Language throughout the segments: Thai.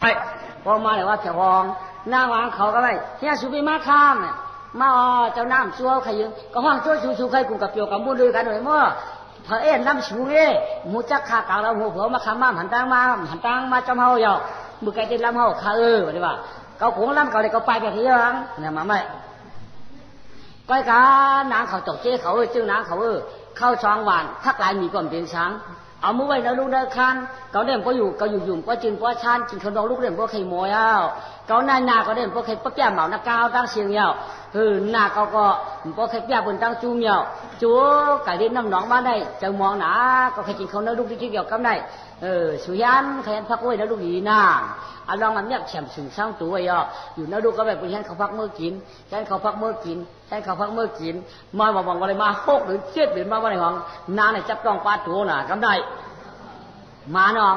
ไอ้พอมาเลยว่าเจ้าของนางวางเขาก็ไม่เฮียสุบิมาข้ามเนี่ยมาอ๋อเจ้าน้ำชัวใครยืงก็ห้องชัวชูชูใครกูกับเปียกับมุนด้วยกันหน่อยมั่วเธอเอ็นน้ำชูเอ้หมูจักขากลางเราหัวเผือมาคำมาหันตังมาหันตังมาจำเฮาเหยามือไก่เต็มลำเฮาข้าเออว่าดีว่าเขาคงลำเขาเลยเขาไปแบบนี้ยังเนี่ยมาไม่ก้อยกานางเขาตกเจ้เขาเออจึงนางเขาเออเข้าช่องหวานทักหลายมีก่อนเปลี่ยนช้าง เอามือไว้แล้วลูกเดินคันเขาเด่นก็อยู่เขาอยู่ยุ่มก็จินก็ชันจินขนมลูกเด่นก็เคยมวยเอาเขาหน้าหน้าเขาเด่นก็เคยปั๊บแก้มเหมาหน้าก้าวตั้งเสียงยาวเออหน้าเขาก็ ก็เคยแก้บนตั้งจูมยวจูก่เด่นน้ำหนองมาได้จะมองหนาก็เคยกินเขาเนื้อลูกที่เกี่ยวกับได้เออสุยันขยันพักไว้แล้วลูกดีน้าอันลองมันเนี่ยแฉมสูงช่างตัวย่ออยู่เนื้อลูกก็แบบเป็นแค่เขาพักเมื่อกินแค่เขาพักเมื่อกินแค่เขาพักเมื่อกิน มาบอกบอกอะไรมาหกหรือเจ็ดหรือมาว่าอะไรของน้าเนี่ยจับต้องปลาตัวน่ะกำได้มาน้อง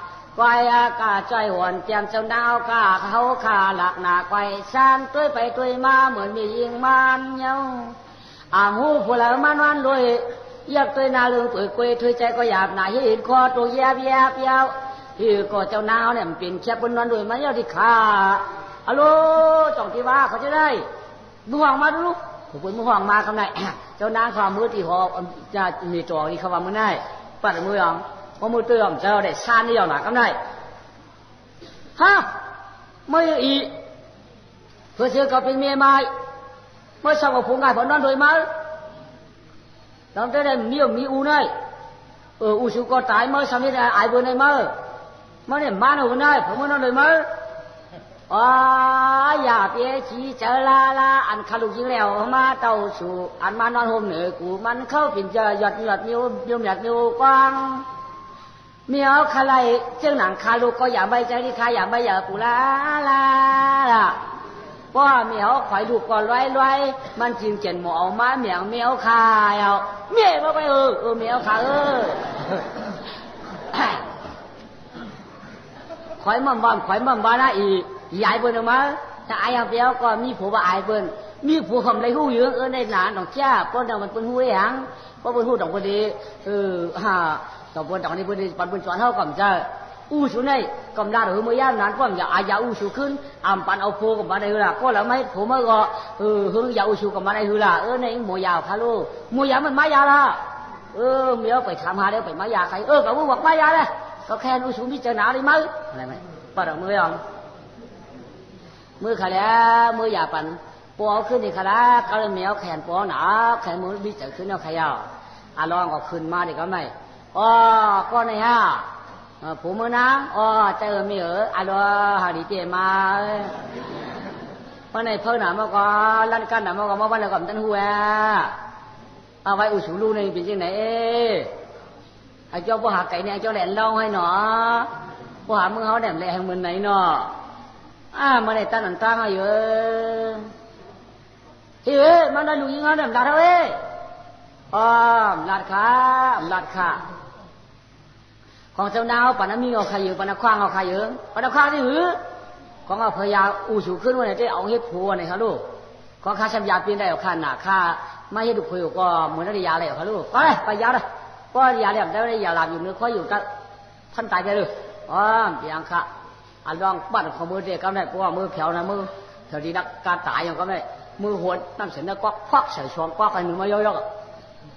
ไกวากาจ้อหวนเตียมเจ้าดาวกาเขาขาหลักหนาไกวซานตุ้ยไปตุ้ยมาเหมือนมียิงมันเยาอางหูผู้ละมันวันรวยอยากตุ้ยนาลืมตุ้ยกุยตุ้ยใจก็อยากหนาเห็นคอตัวแยบแยบเยาวที่ก็เจ้านาวเนี่ยมันเปลี่ยนแคบบนนันรวยมันเยาวที่ขาอะโลจ่องที่ว่าเขาจะได้มือห่วงมาดูลูกผมเป็นมือห่วงมาคำไหนเจ้านางความมือที่หอบจะมีจ่อที่เขาว่ามือได้ปัดมือหยอง có một tôi làm sao để san đi là cái này ha mới ý vừa xưa có bên mẹ mai mới xong một phụ ngài vẫn đoán đôi mới đón tới đây nhiều mi u này ở u chú có trái mới xong hết ai vừa này mơ mới để man ở này phải mới nó đôi mới à ya bia chỉ chờ la la ăn khá lục dính lèo mà tàu chủ ăn mà non hôm nữa cụ มันเข้าเป็นจะห ยดหยดนิ้วนิ้วหยดนิ้วกว้าเมียวคาไลเจ้าหนังคาลูกก็อย่าใบใจที่คาอย่าใบอย่าปูลาลาล่ะว่าเมียวข่อยลูก่อนไว้ไว้มันจริงเจนหมอเอามาเมียวเมียวคาเอาเมียมาไปเออเออเมียวคาเออข่อยมั่มบ้านข่อยมั่มบ้านนะอียายเปิ้นออกมาถ้าอายเอาเปียวก็มีผัวว่าอายเปิ้นมีผัวคำไรหู้เยอะเออในหลานดอกจ้าป้อนเดามันเป็นหู้ได้ยังเพราะเป็นหู้ดอกพอดีเออฮ่า ต่อปนต่อนี้นี่ปันพื้นสอนเท่ากับเจ้อู้สูนี่กำลาหรือเมื่อย่ามนั้นก็อย่าอายาอู้สูขึ้นอ่ำปันเอาโพกับมาได้หรือละก็แล้วไม่ผมเมื่อก็เออหึงอย่าอู้สูกับมาได้หรือล่ะเออในหมวยยาวค่ะลูกมวยยาวมันมายาละเออเมียวไปถามหาเด้วไปมายาใครเออกับว่าบอกมายาเลยก็แค่อู้สูพิจารณาได้ไหมอะไรไหมปัดออกมือยังมือขาแล้วมือย่าปันปัอขึ้นนี่ขาแล้วก็เมียแขนปัอหนาแขนมือบิจขึ้นเอาขยาวอะลองก็ขึ้นมาดีก็ไม่าเพราะในเพิ่งหนามาก็ลั่นกันหนามาก็มาวันละก่อนตั้งหัวเอาไว้อุชูลูในเป็นยังไงเอ๊ไอ้เจ้าพ่อหาไก่เนี่ยเจ้าแหลนเล่าให้หนอพ่อหามือเขาแหลมแหลงมือไหนหนออ่ามาในตั้งหนังตั้งอะเยอะเฮ้ยมันได้ลูกยิงเขาแหลมดาเท่าเอ้ อ๋อลาดขาลาดขาของเจ้าดาวปานมีเอาใครอยู่ปานคว้างเอาใครอยู่ปานคว้างที่หือของเอาพยาอูสูขึ้นวันไหนได้เอาเฮ็ดผัวเนี่ยครับลูกของข้าชัมยาปีนได้เอาข้าหนาข้าไม่ให้ดุคุยก็เหมือนได้ยาเลยครับลูกก็เลยไปยาเลยก็ยาเนี่ยได้ได้ยาหลับอยู่เนื้อค่อยอยู่กับท่านตายไปเลยอ๋อเปียงค่ะอันลองปัดของมือเด็กก็ได้เพราะว่ามือแข็งนะมือเธอดีนักการตายอย่างก็ได้มือหัวน้ำเสียงนักก็ควักใส่ช้อนควักไปหนึ่งมาย่อยๆ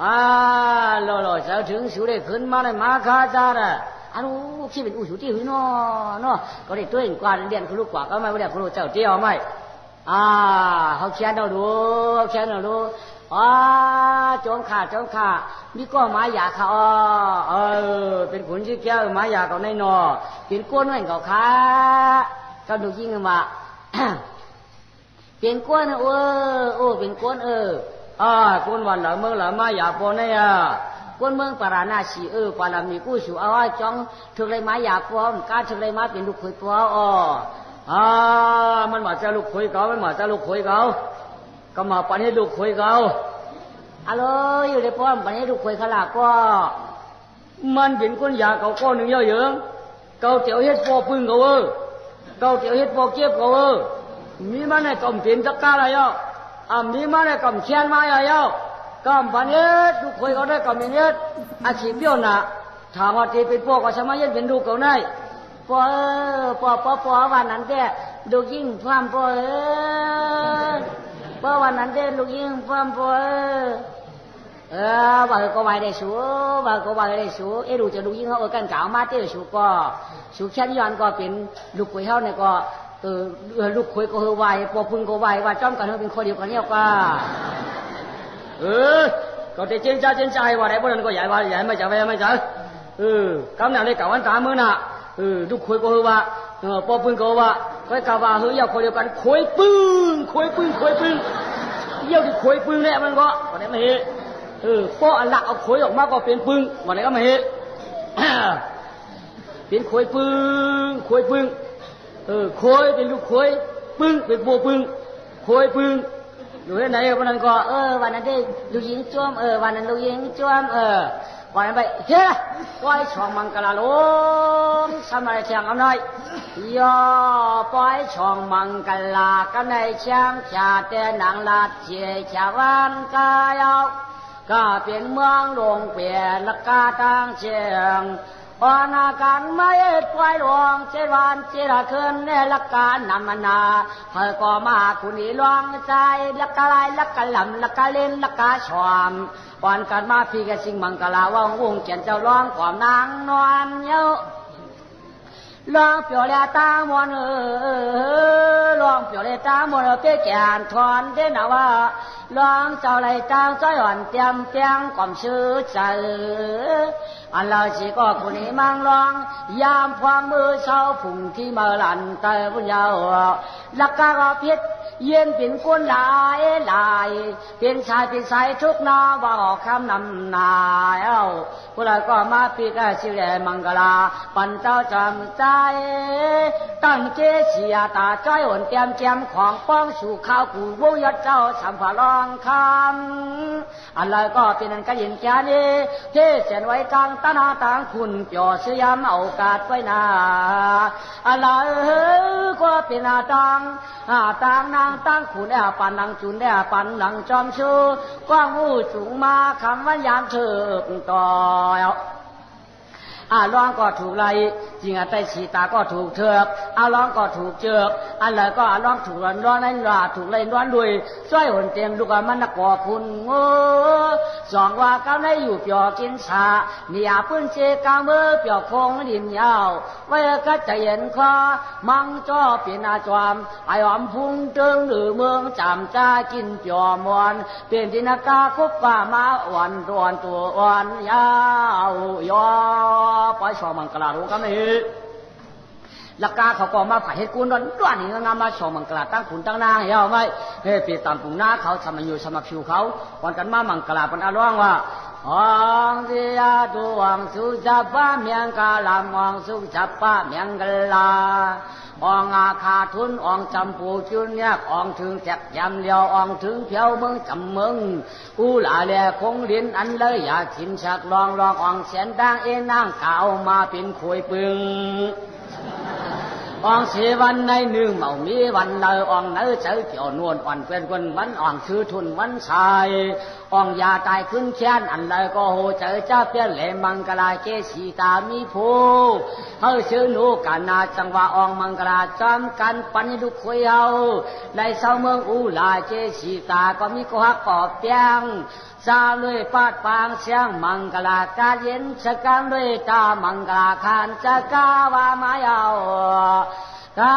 อ่านายก็ไม่ชีน้ามีเพียเลยเฮ้ยเขาไปอุชุว่าได้ยังไงนะเจ้าขยมเนี่ยอุชิอุชุเกี่ยวไงมาเลยมาข้าจ้าเลยมาข้าจ้าเลยอ่าหล่อๆเจ้าถึงสุดเลยขึ้นมาเลยมาข้าจาเลยอันนู้ที่เป็นอุชุที่หืนาะเนาะก็ได้ตัวเองกว่าเรียนคุณลูกกว่าก็ไม่ได้คุณลูกเจ้าเตี้ยวไม่อ่าเขาเขียนเอาดูเขาเขียนเอาดูอ๋อจงขาจงขามีก็หมายาเขาอ๋อเออ เป็นขุนชื่อแก้วหมายาเขาในนอเป็นก้นเหมือนเขาขาก็ดูยิ่งมาเป็นก้นเออโอ้เป็นก้นเออ อ่าคนวันหลังเมืองหลังมาอยาาปนเนี่ยคนเมืองปาราณาสีเออปารามีกู้สูเอาจ้องถึงเลยมาอย่าปมกาถึงเลยมาเป็นลูกคุยปออ๋ออามันหมาจะลูกคุยเขามันหมาจะลูกคุยเขาก็มาปันให้ลูกคุยเขาอะไรอยู่ในป้อมปันให้ลูกคุยขลาก็มันเป็นคนอยากเขาก้อนหนึ่งเยอะเยอะเขาเตียวเฮ็ดปอพึ่งเขาเออเขาเตียวเฮ็ดปอเก็บเขาเออมีมันในกล่มเปลี่ยนจักกาอะไรอะ อพอวันนั้นแต่ดูยิ่งความพอเออเพราะวันนั้นเดินลูกยิงฟัมพอเออว่าก็ว่าได้สูว่าก็ว่าได้สูเอรู้จะลูกยิงเขาเออกันกล่าวมาเตอสูก็สู เช่นย้อเป็นลูกคุยเขาเฮ่ยก็เอลูกคุยก็เฮอไหวปอพึ่งก็ไวว่าจ้อมกันเฮอเป็นคนเดียวกันเนี่ยก็เออก็จะเจนจ้าเจนใจว่าได้พวกนั้นก็ใหญ่ว่าใหญ่ไม่จ่าไม่ไม่จ่าเออกำเนิดในเก่าวันตามือน่ะเออลูกคุยก็เฮอว่าเออปอพึงก็ว่าก็กล่าวว่าเฮออยากคนเดียวกันคุยปึ้งคุยปึ้งคุยปึ้งเยี่ยวที่ขวยปึงเนี่ยมันก็วันนี้มาเฮเออป้ออันละเอาขวยออกมาก็เป็นปึงวันนี้ก็มาเฮเป็นขวยปึงขวยปึง เออขวยเป็นลูกขวยปึ้งเป็นโบปึงขวยปึ้งอยู่ที่ไหนวันนั้นก็เออวันนั้นได้ลูกหญิงจ้วมเออวันนั้นลูกหญิงจ้วมเออวันนั้นไปเฮ้ยปล่อยช่องมังกรลงทำอะไรเชียงเอาหน่อยย่อปล่อยช่องมังกรกันในเชียงชาเตนังลาดเชียชาวันกายเอาก็เป็นเมืองหลวงเปลี่ยนละกาตั้งเชียง อานาการไม่ปล่อยหลวงเจวันเจระคืนเนลักการนำมนาเธอก็มาคุณีหลวงใจลักกะลายลักกะลำลักกะเล่นลักกะชอมก่อนกันมาพี่กสิงมังกลาว่างวงเขียนเจ้าร้องความนางน้อยวแลตามวนเยอะ เดนว่าร้องเจ้าไรจ้างจ้อยอ่อนเตียมเตียงความชื่อใจอันเราสิก็ผู้นี้มังร้อง เช้าผุ่งที่มาหลันเตอบุญยาวลักกะก็พิษเย็นเป็นก้นหลายหลาย เป็นชายเป็นสายทุกนาว่าออกคำนำนายเอ้าพวกเราก็มาปีกชิวแลมังกลา ปันเจ้าจำใจ ตั้งเจเสียตาจ้อยอ่อนเตรียมเจียมของป้องสู่ข้าวกูวงยอดเจ้าสัมภารองคำอะไรก็เป็นนันก็ยินแก่นี้เทเสียนไว้กลางตานาต่างคุณเปียวเสียมเอากาดไว้นาอะไรก็เป็นอาตังอาตังนางตั้งขุนแอบปันนังจุนแอบปันนังจอมชูกว้างหูสูงมาคำว่ายามเถิดต่อ อาร้องก็ถูกไล่จริงอะไตสีตาก็ถูกเถือกอาร้องก็ถูกเจือกอันเลยก็อาร้องถูกร้อนร้อนนั่นว่าถูกไล่ร้อนด้วยช่วยหนเตียงลูกมันนักก่อคุณโง่สองว่าก้าวในอยู่เปียกินชาเนี่ยพื้นเชกาเมื่อเปียคงดินยาวไว้ก็จะเห็นคอมังจ้อเปลี่ยนอาจอมไอออมพุ่งเติงหรือเมืองจำจ้ากินเปียมวนเปลี่ยนดินากาคุบป่ามาอ่อนรวนตัวอ่อนยาวยอปล่อยชอมังกลารู้กันนี่ลักกาเขาก็มาผ่ายให้กูนร้อนร้อนนี่งามมาชอมังกลาตั้งขุนตั้งนางเหี้ยไม่เฮ้ปีตามปุ่งหน้าเขาทำมันอยู่สมัครผิวเขาวันกันมามังกลาเป็นอาร้องว่าองเสียตัวองสุจับปะเมียงกาลาม ององอาคาทุนอองจำปูจุนเนี่ยอองถึงแจกยำเลียวอองถึงเพียวเมืองจำเมืองกูหลาแลคงลินอันเลยอยากกินชักลองลองอองเสียนดังเอ็นางกาวมาเป็นขวยปึงอองเสวันในหนึ่งเมามีวันเนอองเนอเจอเกี่ยวนวลอ่อนเป็นคนวันอ่องชื่อทุนวันชาย อ่องยาตายขึ้นแค้นอันใดก็โหเจอเจ้าเปี้ยนเหลมังกลาเจสีตามีผู้เฮาชื่อหนูกันนาจังหวะอองมังกลาจำกันปันดุคุยเฮาในเศร้าเมืองอูลาเจสีตาก็มีก็ฮักกอบเปียงซาลุยปาดปางเสียงมังกลากาเย็นสกันด้วยตามังกลาคานจะกาวามายาวกาา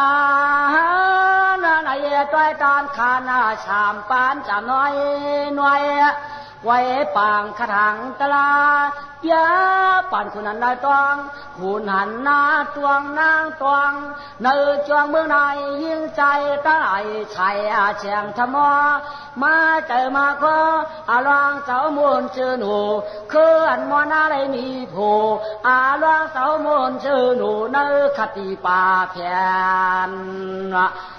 นาเยต้อยตอนขานาชามปานจะน้อยน้อยไว้ปางขถังตลา เปียปันคุณนันได้ตวงคุณหันนาตวงนางตวงเนื้อจวงเมืองในยิ่งใจตายชัยอาเชียงธรรมมาเจอมาก็อาลองเจ้ามูลชื่อหนูคืออันมอนาได้มีผู้อาลองเจ้ามูลชื่อหนูเนื้อคติป่าแผ่น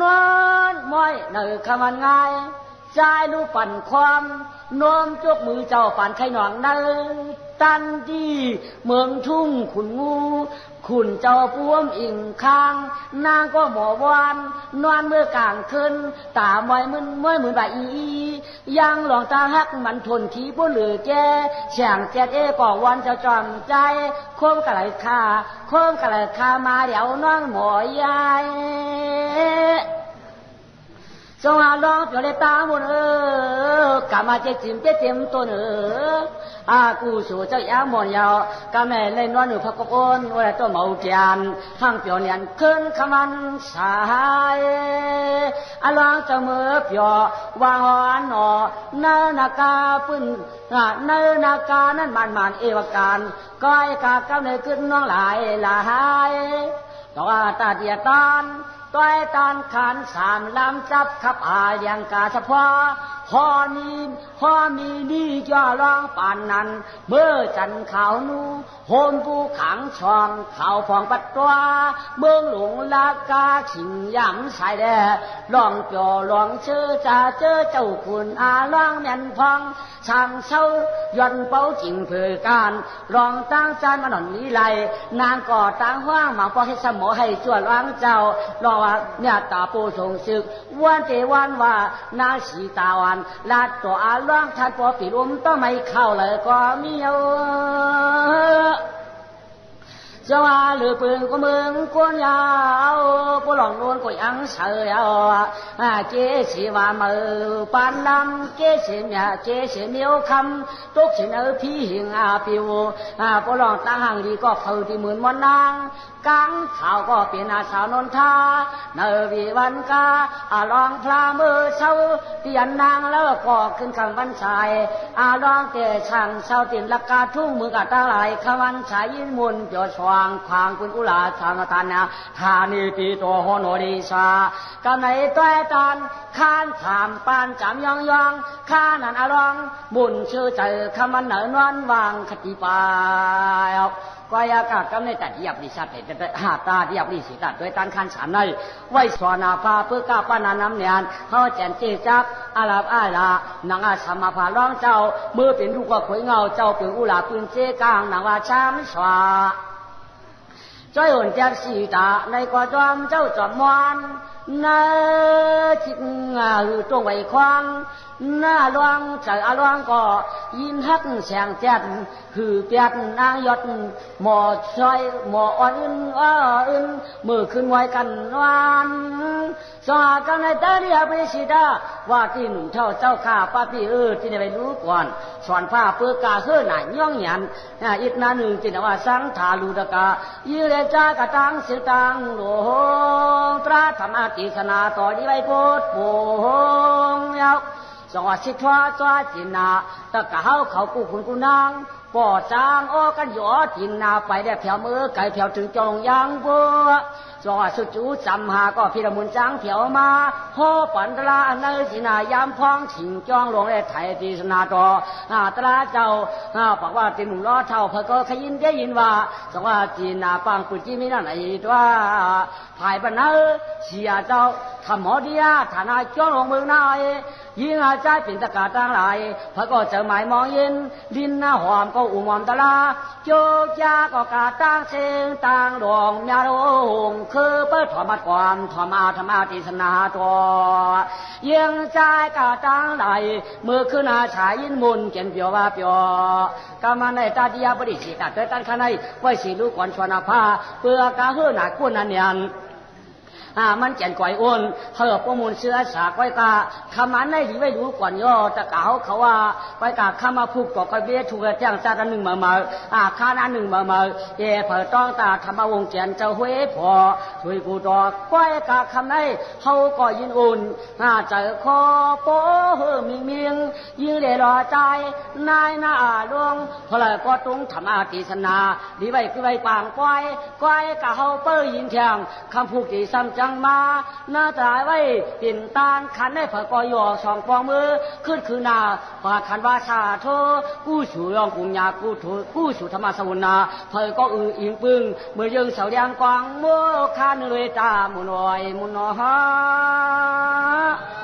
นเชียงที่เลือนยานกว่าป้อนม้อยเนือคำมันง่ายใจรู้ปั่นความน้อมจกมือเจ้าปั่นไข่หนองเนอตันดีเมืองทุ่งขุนงู ขุนเจ้าป้วมอิงค้าง นางก็หมอวานนอนเมื่อกลางคืนตามอยมึนม้อยเหมือนใบอียังหลองตาฮักมันทนทีผู้เหลือแกแฉ่งเจ็ดเอก่อวันเจ้าจอมใจโคมกะไหลคาโคมกะไหลคามาเดี๋ยวน้องหมอยาย จงอาลองเปเลยตามุนเออกามาเจจิมเจจิมตัวเนออากูสูเจ้ายามอนยาวกาแม่เล่นวันหนูพักกอนว่าตัวเมาเกียน ห้างเปียวเนียนขึ้นขมันสายอยววานขายหลายตันขันสามลำจับขับอายังกาเฉพาพอนี้พอมีนี่ย่อร้องปานนั้น เมื่อจันเขานูโฮมผู้ขังช่องข่าฟองปัดตัวเมืองหลวงลากาขิงยำใส่แดลองเปียวลองเชื่อจะเจอเจ้าคุณอาลองเมียนพองช่างเศร้าย่อนเป้าจริงเพื่อการลองตั้งจานมาหน่อนนี้ไรนางก่อตั้งห้างหมาพอให้สมอให้จวดวางเจ้าลองว่าเนี่ยตาปูทรงศึกวันเจวันว่านาสีตาวันลาตัวอาล่องทัดพอปีรุมต้องไม่เข้าเลยก็มีเอาจะว่าหรือปืนก็มึงกวนยาวปหลองนวลก็ยังเสืออ่าเจสีว่ามือปานลำเจสีเมียเจสีเมียวคำตุกสินเออพี่หิงอาปิวอ่าปหลองตั้งหางดีก็เผาที่หมื่นวันนางกังข่าวก็เป็นอาสาวนนทาเนวีวันกาอาลองพลามือเศร้าเตียนนาง แล้วก็ขึ้นคำวันชายอาลองเตะช่างเศร้าตินลักกาทุ่งมือกะตาไหลคำวันชายยินมุนเปียวสว่างควางคุณกุลาชางทานนาทานีปีตัวหอนดีชากำไหนต้อยตานข้านถามปานจำยองยองข้านันอารองบุญชื่อเจอคำมันเหนอนวนวางคติปาย กายากาศกำในแต่ที่ยับดิชัดเห็นแต่หาตาที่ยับดิสิตัดด้วยตันขันสามในไว้สวนาภาเพื่อก้าปานาน้ำเนียนเขาแจนเจจักอาลาบอาลานางอาสมาภาร้องเจ้าเมื่อเป็นลูกว่าขวยเงาเจ้าเป็นอุลาปืนเจกลางนางว่าชามสวาจ้อยอ่อนแจกสีตาในกว่าจอมเจ้าจอมวานนาจิงอือตรงไว้ควนาลวงใจอาลวงก็ยินฮักแสงแจ่นคือเปียดนางยศหมอชอยหมออ่อนอึนอ้ออึนมือขึ้นไว้กันวานสากันในตาเรียบริสิดาว่าที่หนุ่มเท่าเจ้าข้าป้าพี่เออที่ได้ไปรู้ก่อนสอนผ้าเปือกาเสื้อหน่ายย่องหยันอีกนาหนึ่งจินว่าสังทาลูดกายืเรจากะตังเสิตังโลงตราธรรมติสนาต่อดีไว้โพดโพงยาวสอสิทวาส วาจินาตะกะเฮาเขากูคุณกูนางปอจางโอกันหยอจินนาไปได้แผวมือไก่แผวถึงจองยางบัวสอสุจูจำหาก็พิรมุนจางแผวมาโฮปันตลาเนสินายามพ้องถิงจ้องหลวงได้ไทยตีสนาตออาตราเจ้าอาบอกว่าติหนุ่มล้อเท่าเพอก็ขยินได้ยินว่าสว่าจีนาปังปุจิมินั่นไอ้ตัวภายบันเนอเสียเจ้าทำหมอดียฐานะจ้องหลวงเมืองนายยิงอาใจเป็นตะกาตั้งหลายพระก็จะหมายมองเย็นลินหน้าหอมก็อุ่มอมตะลาโจกยาก็กาตั้งเสียงต่างดวงยาโรงคือเปิดถอมัดความถอมาธรรมาติสนาตัวยังใจกาตั้งหลายเมื่อคืนอาชายยินมุนเกียนเปียวว่าเปียวกามาในตาดียาบริสิตาเตตันข้าในไว้สีลูกก่อนชวนาผ้าเพื่อกกาเฮือหนากุนันยัน อ่ามันแก่นก่อยอ้นเฮอประมูลเสื้อสาก้อยกาคำมันในดีไว้รู้ก่อนย่อตะกาเขาเขาว่าก้อยกาข้ามาพูกก่อก้อยเบี้ยถูกแจ้งซาดันหนึ่งมามาอ่าข้านั้นหนึ่งมามาเย่เผอต้องตาธรรมวงเกียนเจ้าห้วยพอช่วยกูดอกก้อยกาคำในเขาก็ยินอุ่นอ่าเจอคอโป้เฮอมิงมิงยิงเดรอใจนายหน้าดวงพลายก็ตุงธรรมาติสนาดีไว้คือไว้ปางก้อยก้อยกาเขาเปิ้ยินเทียงคำพูดที่ซ้ำจัังมาหน้าตายไว้ปิ่นตานขันได้เผอกอยอสองปองมือขึ้นคือนาฝาขันว่าชาโทกู้สู่ยองกุญญากู้ถูกู้สู่ธรรมสวุนาเผอก็อืออิงปึงเมื่อยังเสาเดียงกวางโมคานเลยตามุนอยมุนอฮา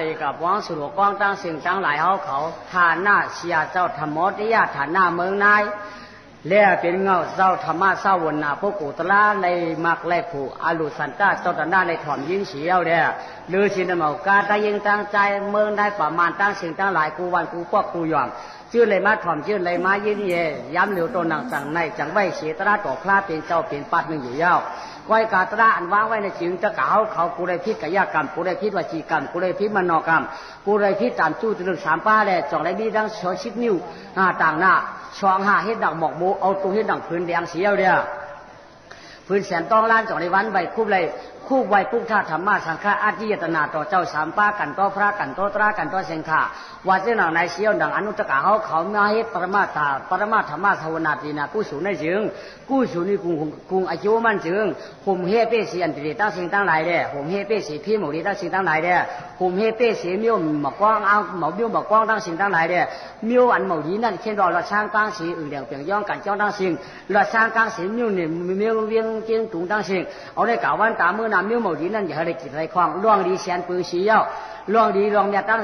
ตีกับวางสุรกองตั้งสิ่งตั้งหลายเขาเขาฐานหน้าเสียเจ้าธรรมติยาฐานหน้าเมืองนายเลี้ยเป็นเงาเจ้าธรรมะเศร้าวนนาพวกกุตลาในมักแลผูอาลุสันตาเจ้าตนาในถ่อมยิงเสียวเนี่ยหรือชินเมากาตายิงตั้งใจเมืองได้ประมาณตั้งสิ่งตั้งหลายกูวันกูพวกกูยอมชื่อเลยมาถ่อมชื่อเลยมายินเย่ย้ำเหลียวตัวหนังจังในจังไว้เสียตราต่อคลาเป็นเจ้าเป็นปัดหนึ่งอยู่ยาว ไว้กาตระอันวางไว้ในจิงจะกเขาเขากูได้พิษกายกรรมกูได้พิษวจีกรรมกูได้พิษมโนกรรมกูได้พิษตามจู้ตึงสามป้าแหลจองได้ดีดังชอชิดนิ้วหน้าต่างหน้าช่องหาเฮ็ดดังหมอกโมเอาตัวเฮ็ดดังพื้นแดงเสียวเดียวพื้นแสนต้องล้านจองในวันใบคุบเลย คู่ไว้พุกท่าธรรมะสังฆาอาจิยตนาต่อเจ้าสามป้ากันต่อพระกันต่อตรากันต่อเสงขาว่าเจ้าหนังในเสียวดังอนุตกาเขาเขามาเฮ็ดปรมาตาปรมาธรรมะสวนาตีนากู้สูในจึงกู้สูนี่กุงกุงอายุมันจึงผมเฮเป้สีอันตรีตั้งสิ่งตั้งหลายเด้ผมเฮเป้สีพี่หมูดีตั้งสิ่งตั้งหลายเด้ผมเฮเป้สีมิวหมอกว้างเอาหมอมิวหมอกว้างตั้งสิ่งตั้งหลายเด้มิวอันหมอดีนั่นเช่นรอเราช่างกลางสีอื่นเดียวเปลี่ยนย่องกันจ้องตั้งสิ่งเราช่างกลางสีมิวเนี่ยมิวเวียงเจียงตุงตั้งสิ่งเอาได้กล่าววันตามมือนามิวหมอดีนั่นอย่าให้กิจไรความล่วงดีเสียนปืนสีเย้าล่วงดีล่วงเนี่ยตั้ง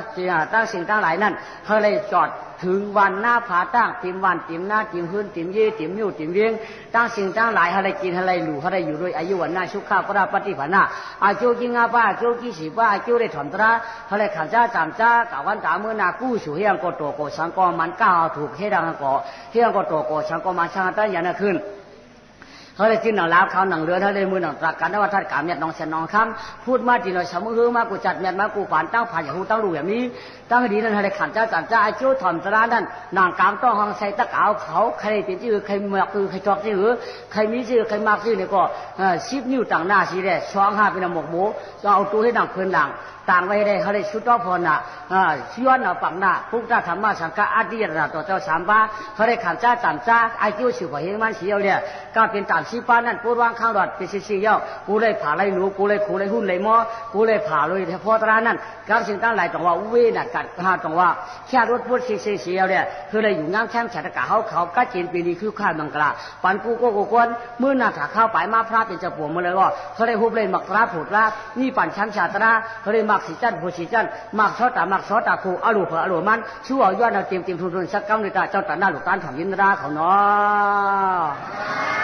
ตั้งสิ่งตั้งหลายนั่นเขาเลยจอดถึงวันหน้าผาตั้งติมวันติมหน้าติมพื้นติมยี่ติมนิ้วติมเวียงตั้งสิ่งตั้งหลายอะไรกินอะไรหลู่อะไรอยู่ด้วยอายุวันหน้าชุกข้าพระปฏิภาณาอาจุกิงอาป้าอาจุกิสีป้าอาจุได้ถอนตราอะไรขันจ้าจามจ้ากาวันตาเมื่อนากู้สู่เฮียงก็โตโกสังกอมันก้าวถูกเฮดังก็เฮียงก็โตโกสังกอมันช่างตั้งยันขึ้น เขาเลยจิ้นหนังลาวเขาหนังเรือเขาเลยมือหนังตรักกันนะว่าท่านกามเมียดน้องเชนน้องคำพูดมาจีหน่อยสมุฮือมากูจัดเมียดมากูผ่านตั้งผ่านอย่างหูตั้งรูแบบนี้ ตั้งดีนั่นอะไรขันเจ้าจันเจ้าไอ้จิ้วถ่อมตรานั่นนางกามต้องห้องใส่ตะกาวเขาใครเป็นชื่อใครเมือกคือใครจอกชื่อใครมีชื่อใครมากชื่อเนี่ยก็ชิบนิ้วต่างหน้าสีแดงช่องห้าเป็นหมกหมูจะเอาตัวให้ดังเพื่อนดังต่างไว้ได้เขาได้ชุดต่อพรน่ะย้อนเอาปังหน้าพุทธธรรมะสังฆอาดียนาต่อเจ้าสามบ้าเขาได้ขันเจ้าจันเจ้าไอ้จิ้วสิบหัวเฮงมันเสียวเนี่ยก็เป็นตามสิบป้านั่นปูดวางข้างรอดเป็นสี่เย้ากูเลยผ่าไรหนูกูเลยขูเลยหุ้นเลยมอกูเลยผ่าเลยเฉพาะตรานั้นการสิ่งต่างหลายต้องว่าเวน่ะกัดหาต้องว่าแค่รถพูดสีสีเสียวเนี่ยคือเลยอยู่งามแช่มฉัตกะเขาเขากัดจีนปีนี้คือข้ามังกราปันกูก็กูกวนเมื่อนาถาเข้าไปมาพระเป็นจะปวงมาเลยว่าเขาเลยหุบเลยมักราผุดรานี่ปั่นแช่มฉัตราเขาเลยมักสีจันผู้สีจันมักชอตามักชอตาคูอรูเพออรูมันชั่วย้อนเอาเตรียมเตรียมทุนทุนสักกำในตาเจ้าตาหน้าหลุดตานถังยินราเขาเนาะ